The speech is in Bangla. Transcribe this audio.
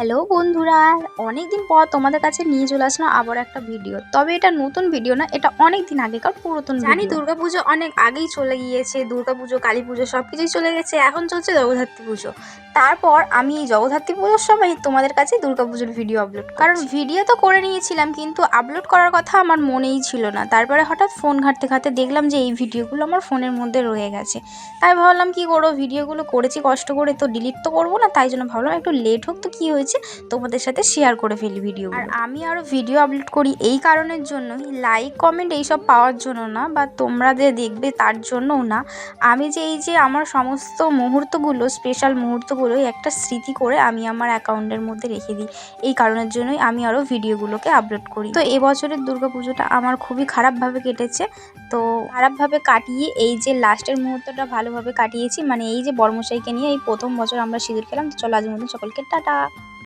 হ্যালো বন্ধুরা অনেক দিন পর তোমাদের কাছে নিয়ে চলে আসলাম আবার একটা ভিডিও তবে এটা নতুন ভিডিও না, এটা অনেক দিন আগেকার পুরাতন জানি দুর্গাপুজো অনেক আগেই চলে গিয়েছে, দুর্গাপুজো কালী পুজো সব কিছুই চলে গেছে, এখন চলছে জগদ্ধাত্রী পুজো। তারপর আমি এই জগদ্ধাত্রী পুজোর সময় তোমাদের কাছে দুর্গা পুজোর ভিডিও আপলোড কারণ ভিডিও তো করে নিয়েছিলাম, কিন্তু আপলোড করার কথা আমার মনেই ছিল না। তারপরে হঠাৎ ফোন ঘাঁটতে ঘাঁটতে দেখলাম যে এই ভিডিওগুলো আমার ফোনের মধ্যে রয়ে গেছে। তাই ভাবলাম, কি করব? ভিডিওগুলো করেছি, কষ্ট করে তো ডিলিট তো করব না, তাই জন্য ভাবলাম একটু লেট হোক তো কী হয়েছে, তোমাদের সাথে শেয়ার করে ফেলি ভিডিও আর আমি আরও ভিডিও আপলোড করি এই কারণের জন্য লাইক কমেন্ট এইসব পাওয়ার জন্য না, বা তোমরা যে দেখবে তার জন্যও না। আমি যে এই যে আমার সমস্ত মুহূর্তগুলো স্পেশাল মুহূর্তগুলো একটা স্মৃতি করে আমি আমার অ্যাকাউন্টের মধ্যে রেখে দিই। এই কারণের জন্যই আমি আরও ভিডিওগুলোকে আপলোড করি। তো এবছরের দুর্গা পুজোটা আমার খুবই খারাপভাবে কেটেছে। তো খারাপভাবে কাটিয়ে এই যে লাস্টের মুহূর্তটা ভালোভাবে কাটিয়েছি মানে এই যে বর্মশাইকে নিয়ে এই প্রথম বছর আমরা সিঁদুর খেলাম, তো চলো আজকের মতন সকলকে টাটা।